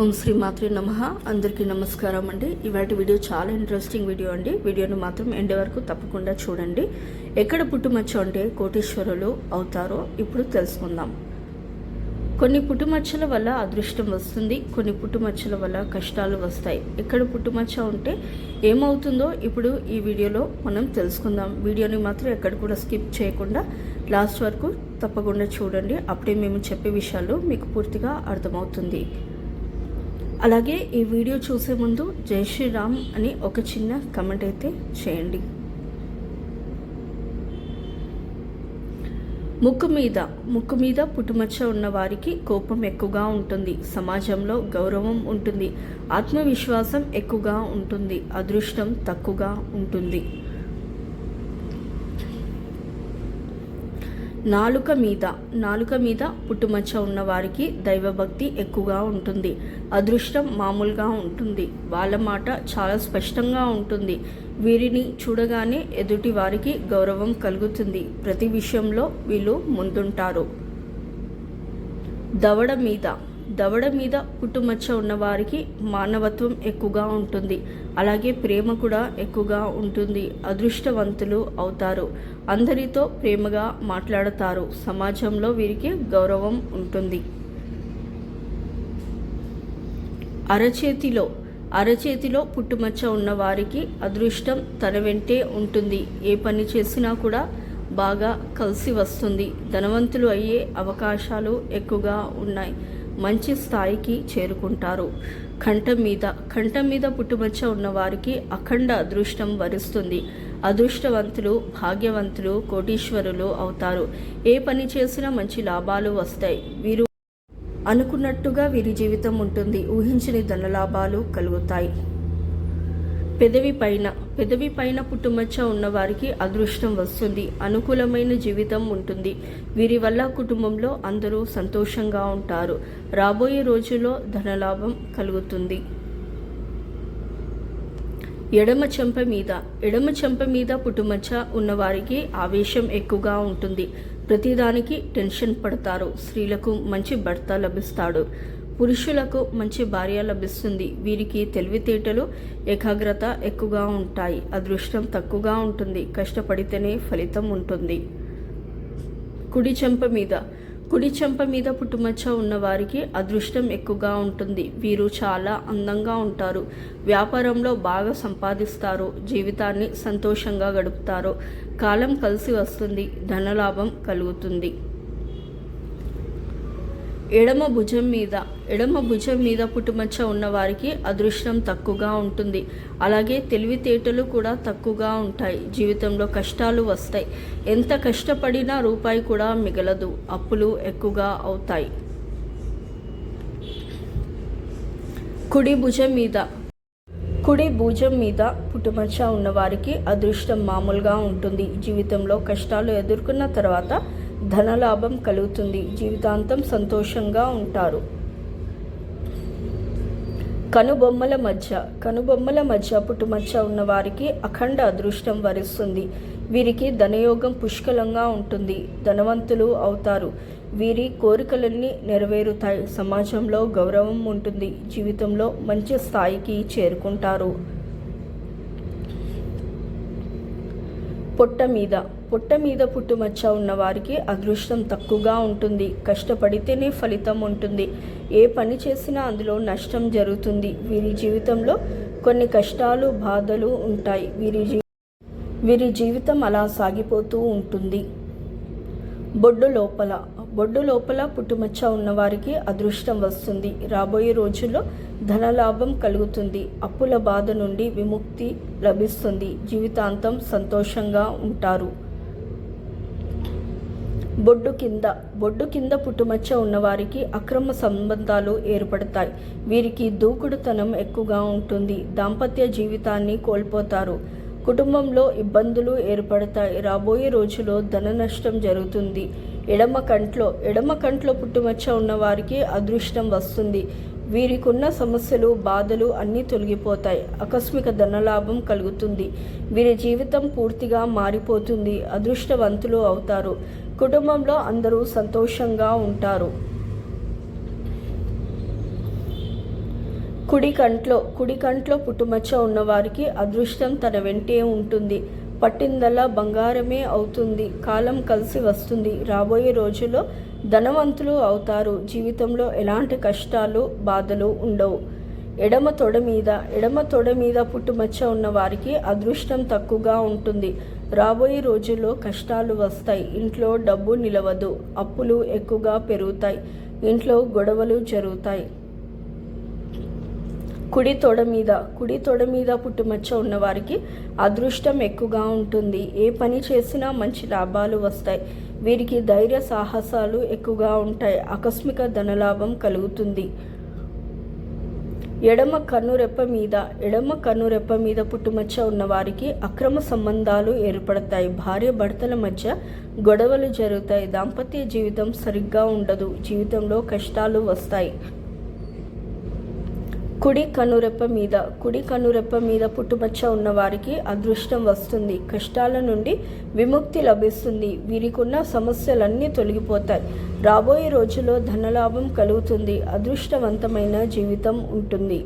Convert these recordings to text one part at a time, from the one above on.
ఓం శ్రీ మాతృ నమ. అందరికీ నమస్కారం అండి. ఇవాటి వీడియో చాలా ఇంట్రెస్టింగ్ వీడియో అండి. వీడియోను మాత్రం ఎండ్ వరకు తప్పకుండా చూడండి. ఎక్కడ పుట్టుమచ్చ అంటే కోటీశ్వరులు అవుతారో ఇప్పుడు తెలుసుకుందాం. కొన్ని పుట్టుమచ్చల వల్ల అదృష్టం వస్తుంది కొన్ని పుట్టుమచ్చల వల్ల కష్టాలు వస్తాయి. ఎక్కడ పుట్టుమచ్చ ఉంటే ఏమవుతుందో ఇప్పుడు ఈ వీడియోలో మనం తెలుసుకుందాం. వీడియోని మాత్రం ఎక్కడ కూడా స్కిప్ చేయకుండా లాస్ట్ వరకు తప్పకుండా చూడండి. అప్పుడే మేము చెప్పే విషయాలు మీకు పూర్తిగా అర్థమవుతుంది. అలాగే ఈ వీడియో చూసే ముందు జై శ్రీరామ్ అని ఒక చిన్న కమెంట్ అయితే చేయండి. ముక్కు మీద ముక్కు మీద పుట్టుమచ్చ ఉన్న వారికి కోపం ఎక్కువగా ఉంటుంది. సమాజంలో గౌరవం ఉంటుంది. ఆత్మవిశ్వాసం ఎక్కువగా ఉంటుంది. అదృష్టం తక్కువగా ఉంటుంది. నాలుక మీద నాలుక మీద పుట్టుమచ్చ ఉన్న వారికి దైవభక్తి ఎక్కువగా ఉంటుంది. అదృష్టం మామూలుగా ఉంటుంది. వాళ్ళ మాట చాలా స్పష్టంగా ఉంటుంది. వీరిని చూడగానే ఎదుటి వారికి గౌరవం కలుగుతుంది. ప్రతి విషయంలో వీళ్ళు ముందుంటారు. దవడ మీద దవడ మీద పుట్టుమచ్చ ఉన్నవారికి మానవత్వం ఎక్కువగా ఉంటుంది. అలాగే ప్రేమ కూడా ఎక్కువగా ఉంటుంది. అదృష్టవంతులు అవుతారు. అందరితో ప్రేమగా మాట్లాడతారు. సమాజంలో వీరికి గౌరవం ఉంటుంది. అరచేతిలో అరచేతిలో పుట్టుమచ్చ ఉన్న వారికి అదృష్టం తన వెంటే ఉంటుంది. ఏ పని చేసినా కూడా బాగా కలిసి వస్తుంది. ధనవంతులు అయ్యే అవకాశాలు ఎక్కువగా ఉన్నాయి. మంచి స్థాయికి చేరుకుంటారు. కంఠం మీద కంఠం మీద పుట్టుమచ్చ ఉన్న వారికి అఖండ అదృష్టం వరుస్తుంది. అదృష్టవంతులు భాగ్యవంతులు కోటీశ్వరులు అవుతారు. ఏ పని చేసినా మంచి లాభాలు వస్తాయి. వీరు అనుకున్నట్టుగా వీరి జీవితం ఉంటుంది. ఊహించని ధనలాభాలు కలుగుతాయి. పెదవి పైన పెదవి పైన పుట్టుమచ్చ ఉన్నవారికి అదృష్టం వస్తుంది అనుకూలమైన జీవితం ఉంటుంది. వీరి వల్ల కుటుంబంలో అందరూ సంతోషంగా ఉంటారు. రాబోయే రోజుల్లో ధనలాభం కలుగుతుంది. ఎడమ చెంప మీద ఎడమ చెంప మీద పుట్టుమచ్చ ఉన్నవారికి ఆవేశం ఎక్కువగా ఉంటుంది. ప్రతిదానికి టెన్షన్ పడతారు. స్త్రీలకు మంచి భర్త లభిస్తాడు. పురుషులకు మంచి భార్య లభిస్తుంది. వీరికి తెలివితేటలు ఏకాగ్రత ఎక్కువగా ఉంటాయి. అదృష్టం తక్కువగా ఉంటుంది. కష్టపడితేనే ఫలితం ఉంటుంది. కుడి చెంప మీద. కుడి చెంప మీద పుట్టుమచ్చ ఉన్న వారికి అదృష్టం ఎక్కువగా ఉంటుంది. వీరు చాలా అందంగా ఉంటారు. వ్యాపారంలో బాగా సంపాదిస్తారు. జీవితాన్ని సంతోషంగా గడుపుతారు. కాలం కలిసి వస్తుంది. ధనలాభం కలుగుతుంది. ఎడమ భుజం మీద ఎడమ భుజం మీద పుట్టుమచ్చ ఉన్న వారికి అదృష్టం తక్కువగా ఉంటుంది. అలాగే తెలివితేటలు కూడా తక్కువగా ఉంటాయి. జీవితంలో కష్టాలు వస్తాయి. ఎంత కష్టపడినా రూపాయి కూడా మిగలదు. అప్పులు ఎక్కువగా అవుతాయి. కుడి భుజం మీద కుడి భుజం మీద పుట్టుమచ్చ ఉన్నవారికి అదృష్టం మామూలుగా ఉంటుంది. జీవితంలో కష్టాలు ఎదుర్కొన్న తర్వాత ధనలాభం కలుగుతుంది. జీవితాంతం సంతోషంగా ఉంటారు. కనుబొమ్మల మధ్య కనుబొమ్మల మధ్య పుట్టుమచ్చ ఉన్నవారికి అఖండ అదృష్టం వరిస్తుంది. వీరికి ధనయోగం పుష్కలంగా ఉంటుంది. ధనవంతులు అవుతారు. వీరి కోరికలన్నీ నెరవేరుతాయి. సమాజంలో గౌరవం ఉంటుంది. జీవితంలో మంచి స్థాయికి చేరుకుంటారు. పొట్ట మీద పొట్ట మీద పుట్టుమచ్చ ఉన్న వారికి అదృష్టం తక్కువగా ఉంటుంది. కష్టపడితేనే ఫలితం ఉంటుంది. ఏ పని చేసినా అందులో నష్టం జరుగుతుంది. వీరి జీవితంలో కొన్ని కష్టాలు బాధలు ఉంటాయి. వీరి జీ వీరి జీవితం అలా సాగిపోతూ ఉంటుంది. బొడ్డు లోపల బొడ్డు లోపల పుట్టుమచ్చ ఉన్నవారికి అదృష్టం వస్తుంది. రాబోయే రోజుల్లో ధనలాభం కలుగుతుంది. అప్పుల బాధ నుండి విముక్తి లభిస్తుంది. జీవితాంతం సంతోషంగా ఉంటారు. బొడ్డు కింద బొడ్డు కింద పుట్టుమచ్చ ఉన్నవారికి అక్రమ సంబంధాలు ఏర్పడతాయి. వీరికి దూకుడుతనం ఎక్కువగా ఉంటుంది. దాంపత్య జీవితాన్ని కోల్పోతారు. కుటుంబంలో ఇబ్బందులు ఏర్పడతాయి. రాబోయే రోజులో ధన నష్టం జరుగుతుంది. ఎడమ కంట్లో ఎడమ కంట్లో పుట్టుమచ్చ ఉన్నవారికి అదృష్టం వస్తుంది. వీరికున్న సమస్యలు బాధలు అన్నీ తొలగిపోతాయి. ఆకస్మిక ధనలాభం కలుగుతుంది. వీరి జీవితం పూర్తిగా మారిపోతుంది. అదృష్టవంతులు అవుతారు. కుటుంబంలో అందరూ సంతోషంగా ఉంటారు. కుడి కంట్లో కుడి కంట్లో పుట్టుమచ్చ ఉన్నవారికి అదృష్టం తన వెంటే ఉంటుంది. పట్టిందల్లా బంగారమే అవుతుంది. కాలం కలిసి వస్తుంది. రాబోయే రోజుల్లో ధనవంతులు అవుతారు. జీవితంలో ఎలాంటి కష్టాలు బాధలు ఉండవు. ఎడమ తొడ మీద ఎడమ తొడ మీద పుట్టుమచ్చ ఉన్న వారికి అదృష్టం తక్కువగా ఉంటుంది. రాబోయే రోజుల్లో కష్టాలు వస్తాయి. ఇంట్లో డబ్బు నిలవదు. అప్పులు ఎక్కువగా పెరుగుతాయి. ఇంట్లో గొడవలు జరుగుతాయి. కుడి తొడ మీద కుడి తొడ మీద పుట్టుమచ్చ ఉన్నవారికి అదృష్టం ఎక్కువగా ఉంటుంది. ఏ పని చేసినా మంచి లాభాలు వస్తాయి. వీరికి ధైర్య సాహసాలు ఎక్కువగా ఉంటాయి. ఆకస్మిక ధనలాభం కలుగుతుంది. ఎడమ కన్నురెప్ప మీద ఎడమ కన్నురెప్ప మీద పుట్టుమచ్చ ఉన్నవారికి అక్రమ సంబంధాలు ఏర్పడతాయి. భార్య భర్తల మధ్య గొడవలు జరుగుతాయి. దాంపత్య జీవితం సరిగ్గా ఉండదు. జీవితంలో కష్టాలు వస్తాయి. కుడి కనురెప్ప మీద కుడి కనురెప్ప మీద పుట్టుమచ్చ ఉన్న వారికి అదృష్టం వస్తుంది. కష్టాల నుండి విముక్తి లభిస్తుంది. వీరికున్న సమస్యలన్నీ తొలగిపోతాయి. రాబోయే రోజుల్లో ధనలాభం కలుగుతుంది. అదృష్టవంతమైన జీవితం ఉంటుంది.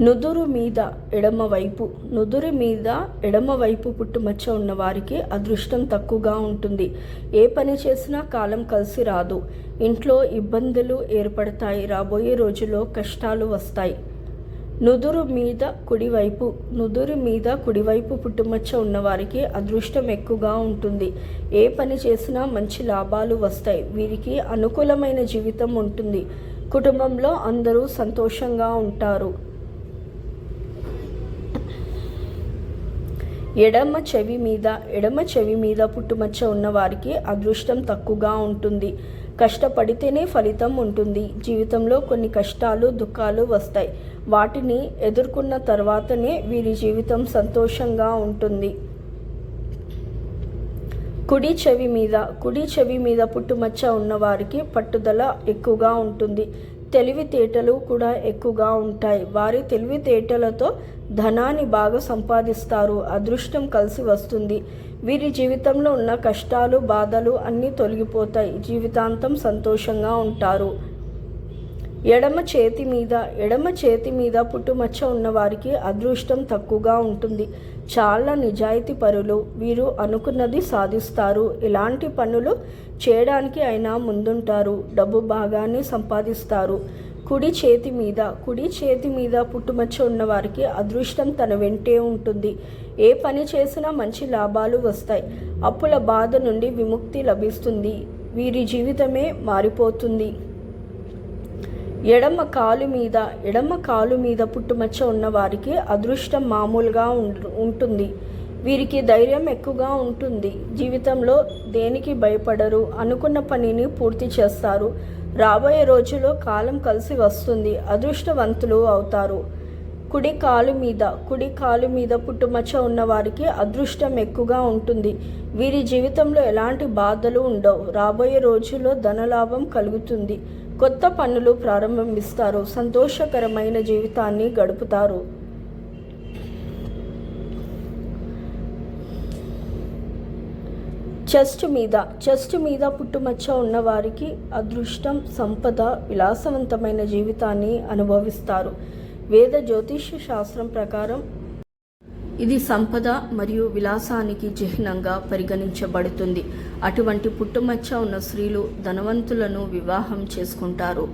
నుదురు మీద ఎడమవైపు నుదురు మీద ఎడమవైపు పుట్టుమచ్చ ఉన్న వారికి అదృష్టం తక్కువగా ఉంటుంది. ఏ పని చేసినా కాలం కలిసి రాదు. ఇంట్లో ఇబ్బందులు ఏర్పడతాయి. రాబోయే రోజుల్లో కష్టాలు వస్తాయి. నుదురు మీద కుడివైపు నుదురు మీద కుడివైపు పుట్టుమచ్చ ఉన్నవారికి అదృష్టం ఎక్కువగా ఉంటుంది. ఏ పని చేసినా మంచి లాభాలు వస్తాయి. వీరికి అనుకూలమైన జీవితం ఉంటుంది. కుటుంబంలో అందరూ సంతోషంగా ఉంటారు. ఎడమ చెవి మీద ఎడమ చెవి మీద పుట్టుమచ్చ ఉన్న వారికి అదృష్టం తక్కువగా ఉంటుంది. కష్టపడితేనే ఫలితం ఉంటుంది. జీవితంలో కొన్ని కష్టాలు దుఃఖాలు వస్తాయి. వాటిని ఎదుర్కొన్న తర్వాతనే వీరి జీవితం సంతోషంగా ఉంటుంది. కుడి చెవి మీద కుడి చెవి మీద పుట్టుమచ్చ ఉన్నవారికి పట్టుదల ఎక్కువగా ఉంటుంది. తెలివితేటలు కూడా ఎక్కువగా ఉంటాయి. వారి తెలివితేటలతో ధనాన్ని బాగా సంపాదిస్తారు. అదృష్టం కలిసి వస్తుంది. వీరి జీవితంలో ఉన్న కష్టాలు బాధలు అన్నీ తొలగిపోతాయి. జీవితాంతం సంతోషంగా ఉంటారు. ఎడమ చేతి మీద ఎడమ చేతి మీద పుట్టుమచ్చ ఉన్నవారికి అదృష్టం తక్కువగా ఉంటుంది. చాలా నిజాయితీ పరులు. వీరు అనుకున్నది సాధిస్తారు. ఇలాంటి పనులు చేయడానికి అయినా ముందుంటారు. డబ్బు బాగానే సంపాదిస్తారు. కుడి చేతి మీద కుడి చేతి మీద పుట్టుమచ్చ ఉన్నవారికి అదృష్టం తన వెంటే ఉంటుంది. ఏ పని చేసినా మంచి లాభాలు వస్తాయి. అప్పుల బాధ నుండి విముక్తి లభిస్తుంది. వీరి జీవితమే మారిపోతుంది. ఎడమ కాలు మీద ఎడమ కాలు మీద పుట్టుమచ్చ ఉన్న వారికి అదృష్టం మామూలుగా ఉంటుంది. వీరికి ధైర్యం ఎక్కువగా ఉంటుంది. జీవితంలో దేనికి భయపడరు అనుకున్న పనిని పూర్తి చేస్తారు. రాబోయే రోజుల్లో కాలం కలిసి వస్తుంది. అదృష్టవంతులు అవుతారు. కుడి కాలు మీద కుడి కాలు మీద పుట్టుమచ్చ ఉన్న వారికి అదృష్టం ఎక్కువగా ఉంటుంది. వీరి జీవితంలో ఎలాంటి బాధలు ఉండవు. రాబోయే రోజుల్లో ధనలాభం కలుగుతుంది. కొత్త పనులు ప్రారంభిస్తారు. సంతోషకరమైన జీవితాన్ని గడుపుతారు. చెస్ట్ మీద చెస్ట్ మీద పుట్టుమచ్చ ఉన్నవారికి అదృష్టం సంపద విలాసవంతమైన జీవితాన్ని అనుభవిస్తారు. వేద జ్యోతిష్య శాస్త్రం ప్రకారం ఇది సంపద మరియు విలాసానికి చిహ్నంగా పరిగణించబడుతుంది. అటువంటి పుట్టుమచ్చ ఉన్న స్త్రీలు ధనవంతులను వివాహం చేసుకుంటారు.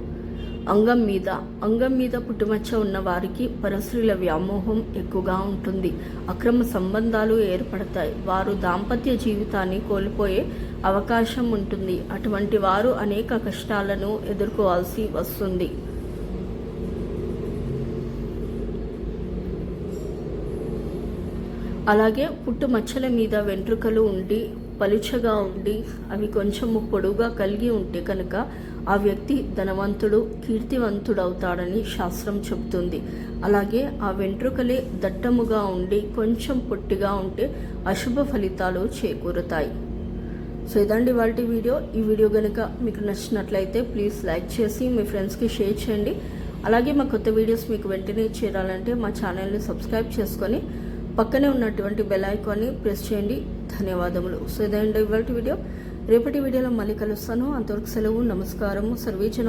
అంగం మీద అంగం మీద పుట్టుమచ్చ ఉన్న వారికి పరస్త్రీల వ్యామోహం ఎక్కువగా ఉంటుంది. అక్రమ సంబంధాలు ఏర్పడతాయి. వారు దాంపత్య జీవితాన్ని కోల్పోయే అవకాశం ఉంటుంది. అటువంటి వారు అనేక కష్టాలను ఎదుర్కోవాల్సి వస్తుంది. అలాగే పుట్టు మచ్చల మీద వెంట్రుకలు ఉండి పలుచగా ఉండి అవి కొంచెం పొడుగా కలిగి ఉంటే కనుక ఆ వ్యక్తి ధనవంతుడు కీర్తివంతుడు అవుతాడని శాస్త్రం చెబుతుంది. అలాగే ఆ వెంట్రుకలే దట్టముగా ఉండి కొంచెం పొట్టిగా ఉంటే అశుభ ఫలితాలు చేకూరుతాయి. సో ఇదండి వాటి వీడియో. ఈ వీడియో కనుక మీకు నచ్చినట్లయితే ప్లీజ్ లైక్ చేసి మీ ఫ్రెండ్స్కి షేర్ చేయండి. అలాగే మా కొత్త వీడియోస్ మీకు వెంటనే చేరాలంటే మా ఛానల్ని సబ్స్క్రైబ్ చేసుకొని పక్కనే ఉన్నటువంటి బెల్ ఐకాన్ని ప్రెస్ చేయండి. ధన్యవాదములు. సో ఇదండి ఇవాళ వీడియో రేపటి వీడియోలో మళ్ళీ కలుస్తాను. అంతవరకు సెలవు నమస్కారము. సర్వేచన